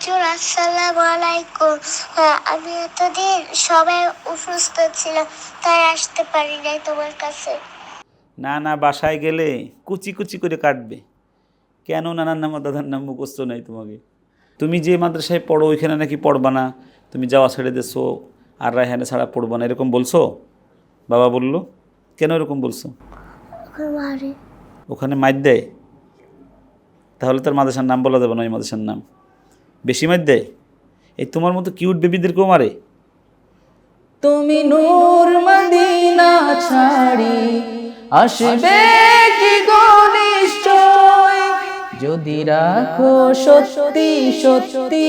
হুজুর আসসালামু আলাইকুম। হ্যাঁ, আমি এতদিন সবাই অসুস্থ ছিলাম তাই আসতে পারি নাই তোমার কাছে। না না বাসায় গেলে কুচি কুচি করে কাটবে। কেন নানার নাম দাদার নাম মুখস্থ নাই তোমাকে? তুমি যে মাদ্রাসায় পড়ো ওইখানে নাকি পড়বা না? তুমি যাওয়া ছেড়ে দেছো আর রায়হানে ছাড়া পড়ব না এরকম বলছো? বাবা বলল কেন এরকম বলছো? ওখানে মাইর দেয়? তাহলে তার মাদ্রাসার নাম বলা যাবে না ওই মাদ্রাসার নাম। বেশি মাইর দেয়? এই তোমার মতো কিউট বেবিদেরকেও মারে? তুমি নূর মদিনা ছাড়ি আসবে কি গো নিশ্চয়? যদি রাখো সত্যি সত্যি।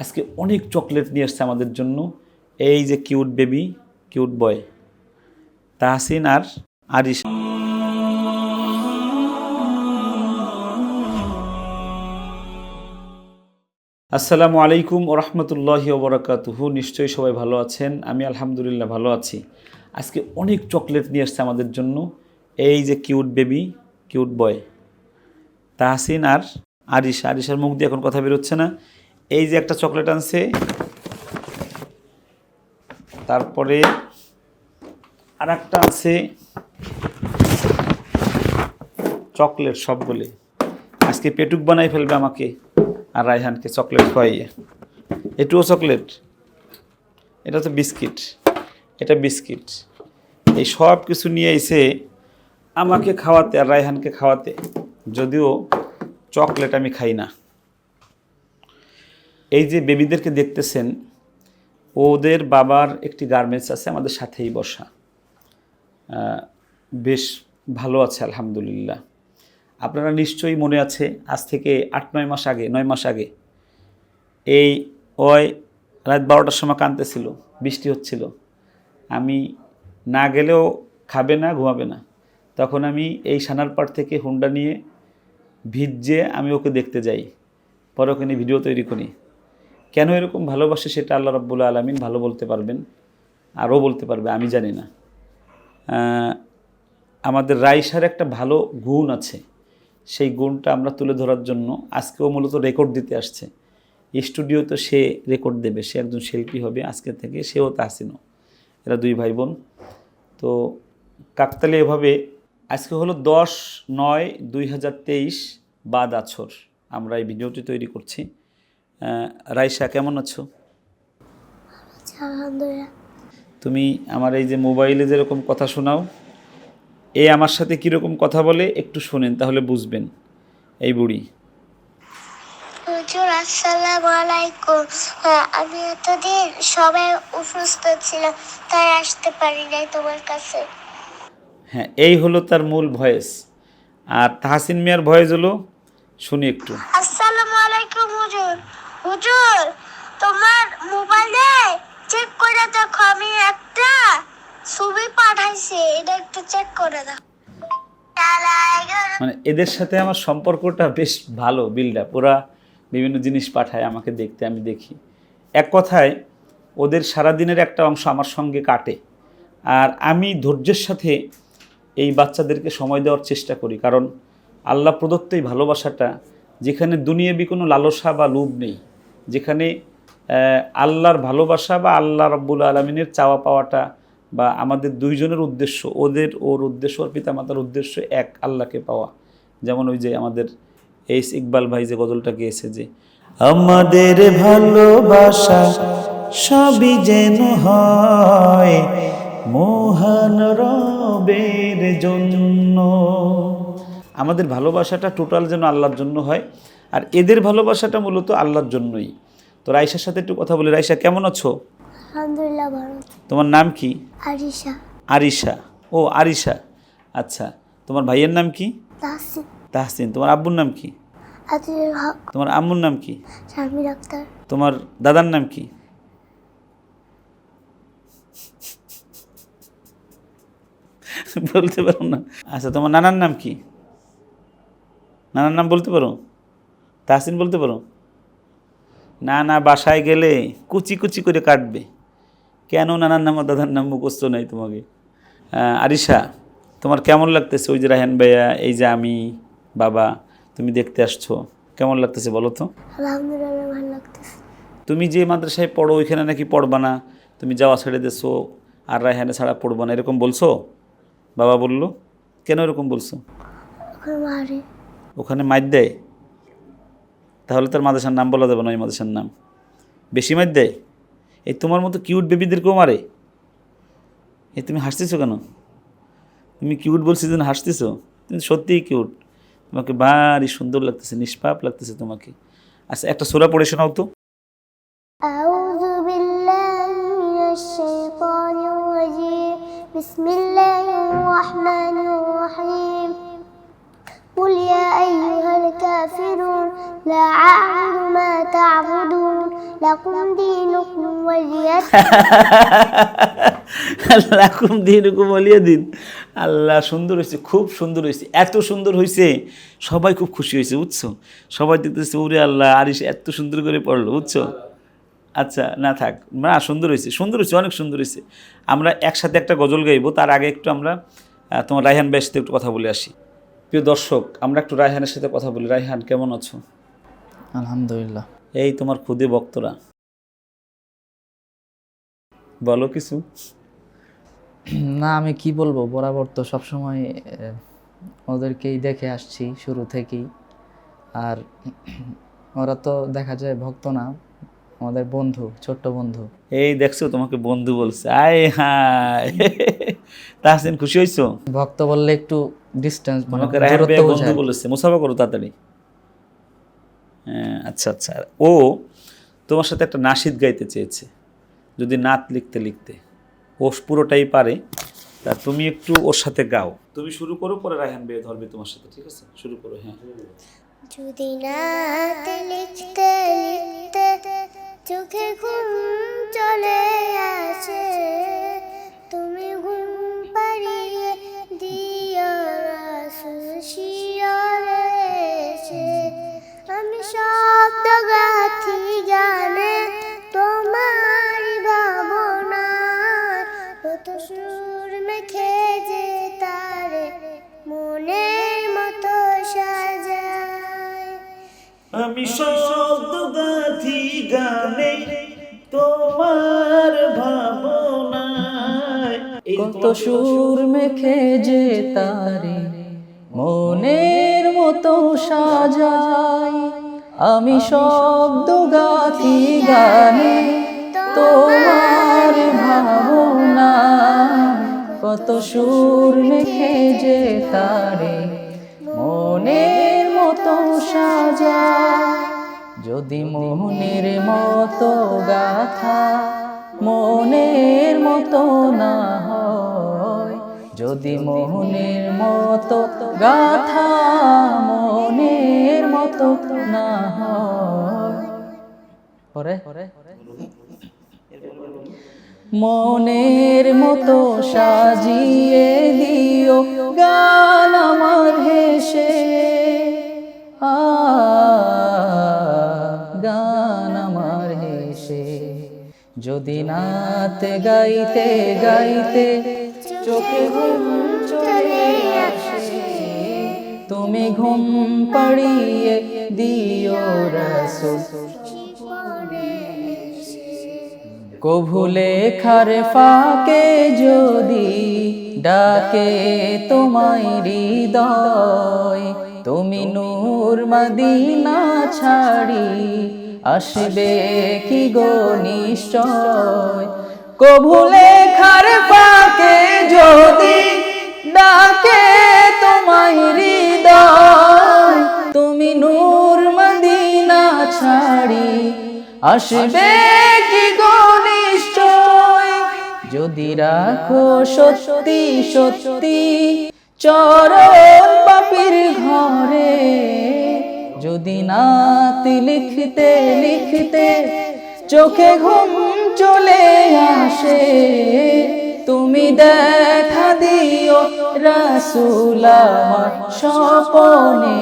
আজকে অনেক চকলেট নিয়ে আসছে আমাদের জন্য। এই যে cute baby cute boy Tahsin আর আরিশ। আসসালামু আলাইকুম ওরহমতুল্লাহি ওবরাকাতুহু নিশ্চয়ই সবাই ভালো আছেন। আমি আলহামদুলিল্লাহ ভালো আছি। আজকে অনেক চকলেট নিয়ে আসছে আমাদের জন্য। এই যে cute baby, cute boy, Tahsin আর আরিশা। আরিশার মুখ দিয়ে এখন কথা বেরোচ্ছে না। এই যে একটা চকলেট আনছে। তারপরে আর একটা আছে। চকলেট সবগুলি। আজকে পেটুক বানাই ফেলবে আমাকে। আর রায়হানকে চকলেট খাওয়াইয়ে এটুও চকলেট। এটা তো বিস্কিট। এটা বিস্কিট। এই সব কিছু নিয়ে এসে আমাকে খাওয়াতে আর রায়হানকে খাওয়াতে যদিও চকলেট আমি খাই না। এই যে বেবিদেরকে দেখতেছেন, ওদের বাবার একটি গার্মেন্টস আছে, আমাদের সাথেই বসা। বেশ ভালো আছে, আলহামদুলিল্লাহ। আপনারা নিশ্চয়ই মনে আছে আজ থেকে আট, নয় মাস আগে, নয় মাস আগে এই ওই রাত বারোটার সময় কাঁদতেছিল, বৃষ্টি হচ্ছিল। আমি না গেলেও খাবে না, ঘুমাবে না। তখন আমি এই সানার সানারপাড় থেকে হুন্ডা নিয়ে ভিজে আমি ওকে দেখতে যাই। পরে ওখানে ভিডিও তৈরি করি। কেন এরকম ভালোবাসে সেটা আল্লাহ রব্বুল আলমিন ভালো বলতে পারবেন, আরও বলতে পারবে, আমি জানি না। আমাদের রাইসার একটা ভালো গুণ আছে। সেই গুণটা আমরা তুলে ধরার জন্য আজকেও মূলত রেকর্ড দিতে আসছে। স্টুডিওতে সে রেকর্ড দেবে সে একজন শিল্পী হবে আজকে থেকে সেও তাহসিনও। এরা দুই ভাই বোন তো কাকতালে এভাবে আজকে হলো দশ নয় দুই হাজার তেইশ বাদ আছর আমরা এই ভিডিওটি তৈরি করছি। রাইসা কেমন আছো? তুমি আমার এই যে মোবাইলে যেরকম কথা শোনাও এ আমার সাথে কীরকম কথা বলে একটু শোনেন তাহলে বুঝবেন। এই বুড়ি। হুজুর আসসালামু আলাইকুম। হ্যাঁ, আমি এতদিন সবাই অসুস্থ ছিলাম তাই আসতে পারি নাই তোমার কাছে। হ্যাঁ এই হলো তার মূল ভয়েস। আর তাহসিন মিয়ার ভয়েস হলো শুনি একটু। আসসালামু আলাইকুম হুজুর। হুজুর তোমার মোবাইলে চেক করে দেখো আমি একটা ছবি পাঠাইছি, এটা একটু চেক করে দাও। মানে এদের সাথে আমার সম্পর্কটা বেশ ভালো বিল্ড আপ ওরা বিভিন্ন জিনিস পাঠায়, আমাকে দেখতে আমি দেখি। এক কথায়, ওদের সারাদিনের একটা অংশ আমার সঙ্গে কাটে। আর আমি ধৈর্যের সাথে এই বাচ্চাদেরকে সময় দেওয়ার চেষ্টা করি। কারণ আল্লাহ প্রদত্ত এই ভালোবাসাটা, যেখানে দুনিয়াবি কোনো লালসা বা লোভ নেই। যেখানে আল্লাহর ভালোবাসা বা আল্লাহ রব্বুল আলমিনের চাওয়া পাওয়াটা বা আমাদের দুইজনের উদ্দেশ্য, ওদের ওর উদ্দেশ্য ওর পিতামাতার উদ্দেশ্য এক, আল্লাহকে পাওয়া। যেমন ওই যে আমাদের এইস ইকবাল ভাই যে গজলটা গিয়েছে যে, আমাদের ভালোবাসা সবই যেন হয় মোহন রবের জন্য। আমাদের ভালোবাসাটা টোটাল যেন আল্লাহর জন্য হয়, আর এদের ভালোবাসাটা মূলত আল্লাহর জন্যই। তো রাইসার সাথে একটু কথা বলি। রাইসা কেমন আছো? আলহামদুলিল্লাহ, ভালো। তোমার নাম কি? আরিশা। আরিশা। ও আরিশা। আচ্ছা তোমার ভাইয়ের নাম কি? তাহসিন। তোমার আব্বুর নাম কি? হক। তোমার আম্মুর নাম কি? আক্তার। তোমার দাদার নাম কি? বলতে পারো না। আচ্ছা তোমার নানার নাম কি? নানার নাম বলতে পারো? তাহসিন বলতে পারো? না না বাসায় গেলে কুচি কুচি করে কাটবে। কেন নানার নাম দাদার নাম মুখস্থ নাই তোমাকে? আরিশা তোমার কেমন লাগতেছে? ওই যে রাহেন ভাইয়া এই যে আমি বাবা তুমি দেখতে আসছো কেমন লাগতেছে বলো তো? আলহামদুলিল্লাহ ভালো লাগতেছে। তুমি যে মাদ্রাসায় পড়ো ওইখানে নাকি পড়বা না? তুমি যাওয়া ছেড়ে দেছো আর রায়হানে ছাড়া পড়ব না এরকম বলছো? বাবা বলল কেন এরকম বলছো? ওখানে মাইর দেয়? তাহলে তার মাদ্রাসার নাম বলা যাবে না ওই মাদ্রাসার নাম। বেশি মাইর দেয়? এই তোমার মতো কিউট বেবিদেরকেও মারে এই তুমি হাসতেছো কেন তুমি কিউট বলছি যেন হাসতেছো তুমি সত্যিই কিউট তোমাকে ভারী সুন্দর লাগতেছে নিষ্পাপ লাগতেছে তোমাকে আচ্ছা একটা সোরা পড়ে শোনাও তো أعوذ بالله من الشيطان الرجيم بسم الله الرحمن الرحيم قل يا أيها الكافرون لا أعبد ما تعبدون লাকুম দিন আল্লাহ সুন্দর হয়েছে খুব সুন্দর হয়েছে এত সুন্দর হয়েছে সবাই খুব খুশি হয়েছে বুঝছ? সবাই দেখতেছে ওরে আল্লাহ আরিস এত সুন্দর করে পড়ল বুঝছ? আচ্ছা না থাক না সুন্দর হয়েছে সুন্দর হয়েছে অনেক সুন্দর হয়েছে আমরা একসাথে একটা গজল গাইবো তার আগে একটু আমরা তোমার রায়হান ভাইয়ের সাথে একটু কথা বলে আসি। প্রিয় দর্শক আমরা একটু রায়হানের সাথে কথা বলি। রায়হান কেমন আছো? আলহামদুলিল্লাহ। এই তোমার খুদে ভক্তরা। বলো কিছু। না আমি কি বলব? বরাবর তো সবসময় ওদেরকেই দেখে আসছি শুরু থেকেই। আর ওরা তো দেখা যায় ভক্ত না আমাদের বন্ধু ছোট্ট বন্ধু। এই দেখছ তোমাকে বন্ধু বলছে। আয় হায়। তাহসিন খুশি হইছো? ভক্ত বললে একটু ডিস্টেন্স মানে দূরত্ব ভাই বন্ধু বলেছে। মুসাফা করো তাড়াতাড়ি। আচ্ছা আচ্ছা। ও তোমার সাথে একটা নাসিদ গাইতে চেয়েছে, যদি নাত লিখতে লিখতে। ও পুরোটাই পারে, তা তুমি একটু ওর সাথে গাও। তুমি শুরু করো, পরে রায়হান বিয়ে ধরবে তোমার সাথে, ঠিক আছে? শুরু করো হ্যাঁ। যদি নাতে লিখতে লিখতে চোখে ঘুম চলে আসে, তুমি ঘুম পাড়িয়ে দিও রাসুল শিয়রে এসে। আমি গাথি গানে তোমার ভাবনা কত সুর মেখে যে তারে মনের মতো সাজায়। আমি শব্দ গাথি গানে তোমার ভাবনায়। কত সুর মেখে যে তারে মনের মতো সাজাই আমি শব্দ গাথি গানে, তোমার ভাবনা কত সুর মেখে যে তারে, মনের মতো সাজা যদি মোহনের মতো গাথা, মনের মতো না যদি মোহনের মতো গাথা মনের মতো না পরে মনের মতো সাজিয়ে দিও গান আমার হেসে। গান আমার হেসে। যদি নাতে গাইতে গাইতে চোখে ঘুম চলে আসে। তুমি ঘুম পাড়িয়ে দিও রসুল। কভু লেখার ফাঁকে যদি ডাকে তোমায় হৃদয়, তুমি নূর মদিনা ছাড়ি, আসবে কি গো নিশ্চয়? কভু লেখার ফাঁকে যদি ডাকে তোমায় হৃদয়, তুমি নূর মদিনা ছাড়ি। আসবে কি যদি রাখো সত্যি সত্যি, চরণ পাপির ঘরে। যদি নাতি লিখতে লিখতে চোখে ঘুম চলে আসে তুমি দেখা দিও রাসুল আমার স্বপনে।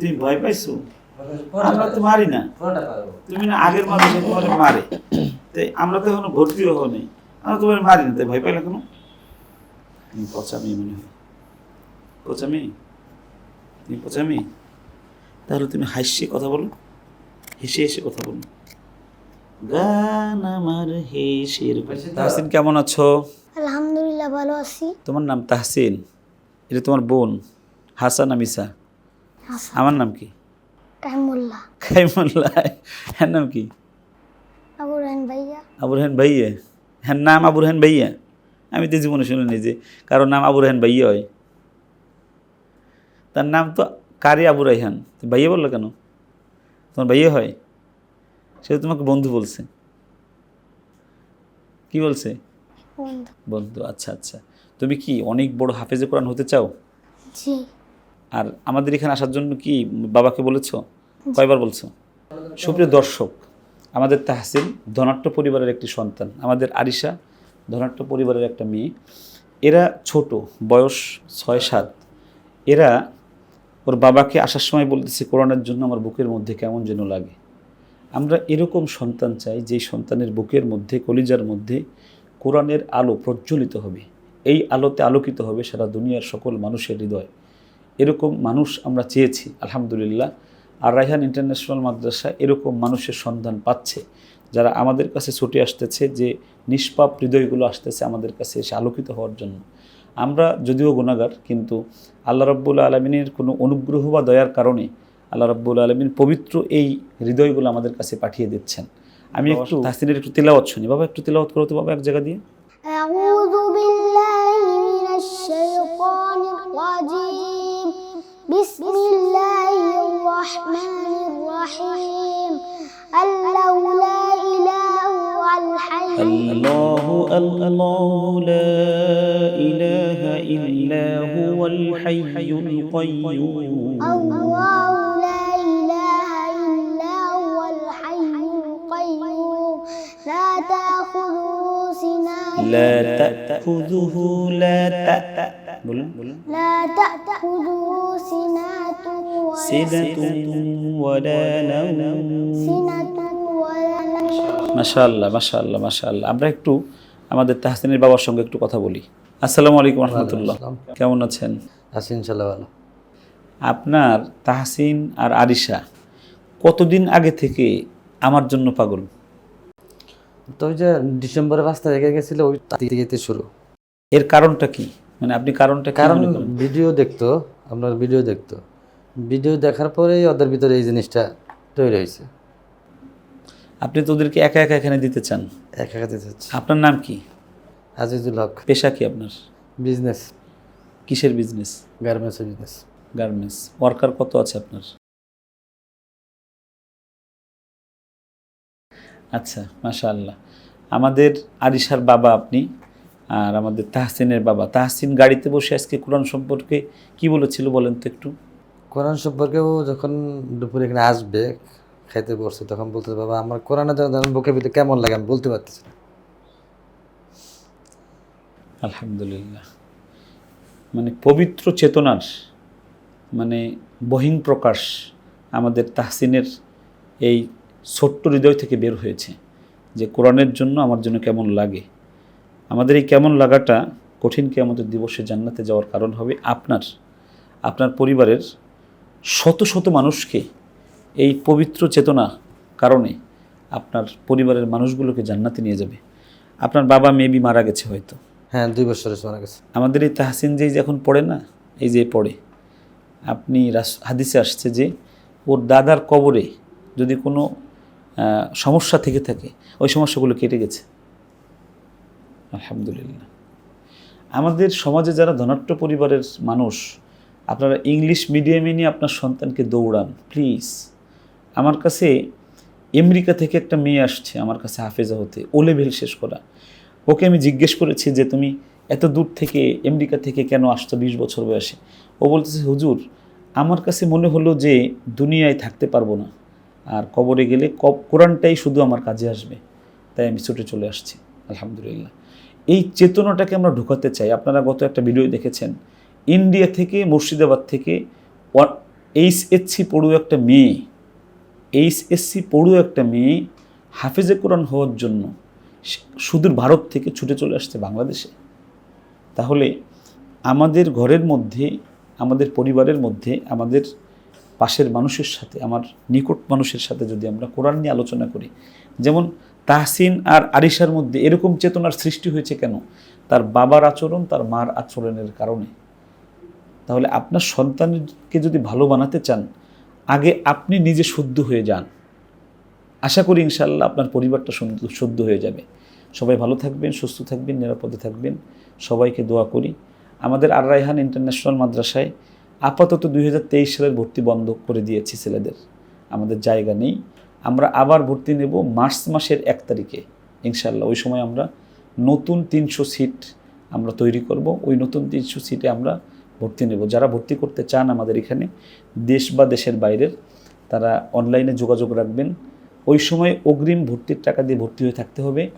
তুমি ভয় পাইছো? আমরা তো মারি না। তুমি না আগের মানুষ তোমার মারে। তাই আমরা তো এখনও ভর্তিও হয়নি আমরা তোমার মারি না তাই ভয় পাইলে কেন? তুমি পচামি মনে হয়। পচামি? তুমি পচামি? তাহলে তুমি হাসিয়ে কথা বলো। হেসে হেসে কথা বলো। গান আমার হেসের তাহসিন কেমন আছো? আলহামদুলিল্লাহ ভালো আছি। তোমার নাম তাহসিন। এটা তোমার বোন হাসান আমিসা। আমার নাম কি? কাইমুল্লাহ। খাইমুল্লাহ হ্যাঁ নাম কি? আবু রায়ন ভাইয়া। আবু রেহান ভাইয়া? হ্যাঁ নাম আবু রেহান ভাইয়া। আমি তো জীবনে শুনিনি যে কারোর নাম আবু রেহান ভাইয়া হয়। তার নাম তো কারি আবু রাইহান। ভাইয়া বলল কেন? তোমার ভাইয়া হয়? সে তোমাকে বন্ধু বলছে। কি বলছে? বন্ধু। বন্ধু আচ্ছা আচ্ছা। তুমি কি অনেক বড় হাফেজে কোরআন হতে চাও? জি। আর আমাদের এখানে আসার জন্য কি বাবাকে বলেছ? কয়বার বলছো? সুপ্রিয় দর্শক, আমাদের তাহসিন ধনাট্য পরিবারের একটি সন্তান। আমাদের আরিশা ধনাট্য পরিবারের একটা মেয়ে। এরা ছোট, বয়স ছয় সাত। এরা ওর বাবাকে আসার সময় বলতেছে, কোরআনের জন্য আমার বুকের মধ্যে কেমন যেন লাগে। আমরা এরকম সন্তান চাই, যেই সন্তানের বুকের মধ্যে, কলিজার মধ্যে কোরআনের আলো প্রজ্বলিত হবে। এই আলোতে আলোকিত হবে সারা দুনিয়ার সকল মানুষের হৃদয়। এরকম মানুষ আমরা চেয়েছি আলহামদুলিল্লাহ। আর রাইহান ইন্টারন্যাশনাল মাদ্রাসা এরকম মানুষের সন্ধান পাচ্ছে যারা আমাদের কাছে ছুটে আসতেছে যে নিষ্পাপ হৃদয়গুলো আসতেছে আমাদের কাছে এসে আলোকিত হওয়ার জন্য। আমরা যদিও গুণাগার কিন্তু আল্লাহ রব্বুল আলমিনের কোনো অনুগ্রহ বা দয়ার কারণে আল্লাহ রব্বুল আলমিন পবিত্র এই হৃদয়গুলো আমাদের কাছে পাঠিয়ে দিচ্ছেন। আমি একটু তাহসিনের একটু তেলাওয়াত শুনি। বাবা একটু তেলাওয়াত করো তো বাবা এক জায়গা দিয়ে। بسم الله الرحمن الرحيم. الله لا إله الحي الله الله لا إله إلا هو الحي القيوم. الله لا إله إلا هو الحي القيوم. لا تأخذه سنة. لا تأخذه لا تأخذه বলুন। মাশাল্লাহ মাশাল্লাহ আমরা একটু আমাদের তাহসিনের বাবার সঙ্গে একটু কথা বলি। আসসালামু আলাইকুম রহমতুল্লাহ। কেমন আছেন? তাহসিন আপনার তাহসিন আর আরিশা কতদিন আগে থেকে আমার জন্য পাগল? তো ওই যে ডিসেম্বরের পাঁচ তারিখে গেছিল ওই যেতে শুরু। এর কারণটা কি? মানে আপনি কারণটা কারণ ভিডিও দেখতো আপনার ভিডিও দেখতো। ভিডিও দেখার পরেই ওদের ভিতরে এই জিনিসটা তৈরি হয়েছে। আপনি তো ওদেরকে একা একা এখানে দিতে চান। একা একা দিতে হচ্ছে আপনার নাম কি? আজিজুল হক। পেশা কি আপনার? বিজনেস। কিসের বিজনেস? গার্মেন্টসের বিজনেস। গার্মেন্টস। ওয়ার্কার কত আছে আপনার? আচ্ছা মাশাআল্লাহ। আমাদের আরিশার বাবা আপনি। আর আমাদের তাহসিনের বাবা। তাহসিন গাড়িতে বসে আজকে কোরআন সম্পর্কে কি বলেছিল বলেন তো একটু? কোরআন সম্পর্কে ও যখন দুপুরে এখানে আসবে খাইতে বসছে তখন বলতে বাবা আমার কোরআনে যখন বুকে ভিতরে কেমন লাগে? আমি বলতে পারতেছি না। আলহামদুলিল্লাহ। মানে পবিত্র চেতনার মানে বহিং প্রকাশ আমাদের তাহসিনের এই ছোট্ট হৃদয় থেকে বের হয়েছে যে কোরআনের জন্য আমার জন্য কেমন লাগে। আমাদের এই কেমন লাগাটা কঠিন কি আমাদের দিবসে জান্নাতে যাওয়ার কারণ হবে আপনার আপনার পরিবারের শত শত মানুষকে এই পবিত্র চেতনা কারণে আপনার পরিবারের মানুষগুলোকে জান্নাতে নিয়ে যাবে। আপনার বাবা মেবি মারা গেছে হয়তো। হ্যাঁ দুই বছরের মারা গেছে। আমাদের এই তাহসিন যেই যে এখন পড়ে না এই যে পড়ে আপনি হাদিসে আসছে যে ওর দাদার কবরে যদি কোনো সমস্যা থেকে থাকে ওই সমস্যাগুলো কেটে গেছে। আলহামদুলিল্লাহ। আমাদের সমাজে যারা ধনাট্য পরিবারের মানুষ, আপনারা ইংলিশ মিডিয়ামে নিয়ে আপনার সন্তানকে দৌড়ান প্লিজ আমার কাছে আমেরিকা থেকে একটা মেয়ে আসছে আমার কাছে হাফেজা হতে, ও লেভেল শেষ করা। ওকে আমি জিজ্ঞেস করেছি যে, তুমি এত দূর থেকে আমেরিকা থেকে কেন আসছো বিশ বছর বয়সে? ও বলতেছে, হুজুর, আমার কাছে মনে হলো যে দুনিয়ায় থাকতে পারব না। আর কবরে গেলে কোরআনটাই শুধু আমার কাজে আসবে। তাই আমি ছুটে চলে আসছি। আলহামদুলিল্লাহ। এই চেতনাটাকে আমরা ঢুকাতে চাই। আপনারা গত একটা ভিডিও দেখেছেন। ইন্ডিয়া থেকে, মুর্শিদাবাদ থেকে এইচএসসি পড়ু একটা মেয়ে এইচএসসি পড়ু একটা মেয়ে হাফেজে কোরআন হওয়ার জন্য সুদূর ভারত থেকে ছুটে চলে আসছে বাংলাদেশে। তাহলে আমাদের ঘরের মধ্যে, আমাদের পরিবারের মধ্যে, আমাদের পাশের মানুষের সাথে, আমার নিকট মানুষের সাথে যদি আমরা কোরআন নিয়ে আলোচনা করি, যেমন তাহসিন আর আরিশার মধ্যে এরকম চেতনার সৃষ্টি হয়েছে কেন? তার বাবার আচরণ, তার মার আচরণের কারণে। তাহলে আপনার সন্তানকে যদি ভালো বানাতে চান, আগে আপনি নিজে শুদ্ধ হয়ে যান। আশা করি ইনশাল্লাহ আপনার পরিবারটা শুদ্ধ হয়ে যাবে। সবাই ভালো থাকবেন, সুস্থ থাকবেন, নিরাপদে থাকবেন। সবাইকে দোয়া করি। আমাদের আর রায়হান ইন্টারন্যাশনাল মাদ্রাসায় আপাতত দুই হাজার তেইশ সালের ভর্তি বন্ধ করে দিয়েছি ছেলেদের। আমাদের জায়গা নেই। আমরা আবার ভর্তি নেব মার্চ মাসের এক তারিখে। ইনশাল্লাহ ওই সময় আমরা নতুন তিনশো সিট আমরা তৈরি করব। ওই নতুন তিনশো সিটে আমরা ভর্তি নেব। যারা ভর্তি করতে চান আমাদের এখানে, দেশ বা দেশের বাইরের, তারা অনলাইনে যোগাযোগ রাখবেন। ওই সময় অগ্রিম ভর্তির টাকা দিয়ে ভর্তি হয়ে থাকতে হবে।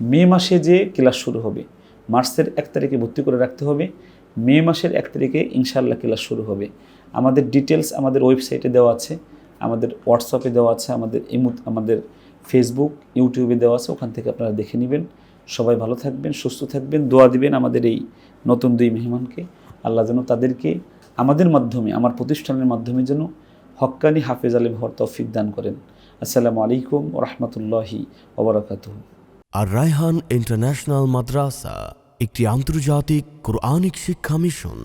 মে মাসে যে ক্লাস শুরু হবে, মার্চের এক তারিখে ভর্তি করে রাখতে হবে। মে মাসের এক তারিখে ইনশাল্লাহ ক্লাস শুরু হবে। আমাদের ডিটেলস আমাদের ওয়েবসাইটে দেওয়া আছে। আমাদের হোয়াটসঅ্যাপে দেওয়া আছে, আমাদের ইমু, আমাদের ফেসবুক ইউটিউবে দেওয়া আছে, ওখান থেকে আপনারা দেখে নেবেন। সবাই ভালো থাকবেন, সুস্থ থাকবেন, দোয়া দিবেন আমাদের এই নতুন দুই মেহমানকে। আল্লাহ যেন তাদেরকে আমাদের মাধ্যমে, আমার প্রতিষ্ঠানের মাধ্যমে যেন হক্কানি হাফেজ আলী হওয়ার তৌফিক দান করেন। আসসালামু আলাইকুম রহমতুল্লাহি ওবরাকাতুহ আর রায়হান ইন্টারন্যাশনাল মাদ্রাসা, একটি আন্তর্জাতিক কোরআনিক শিক্ষা মিশন।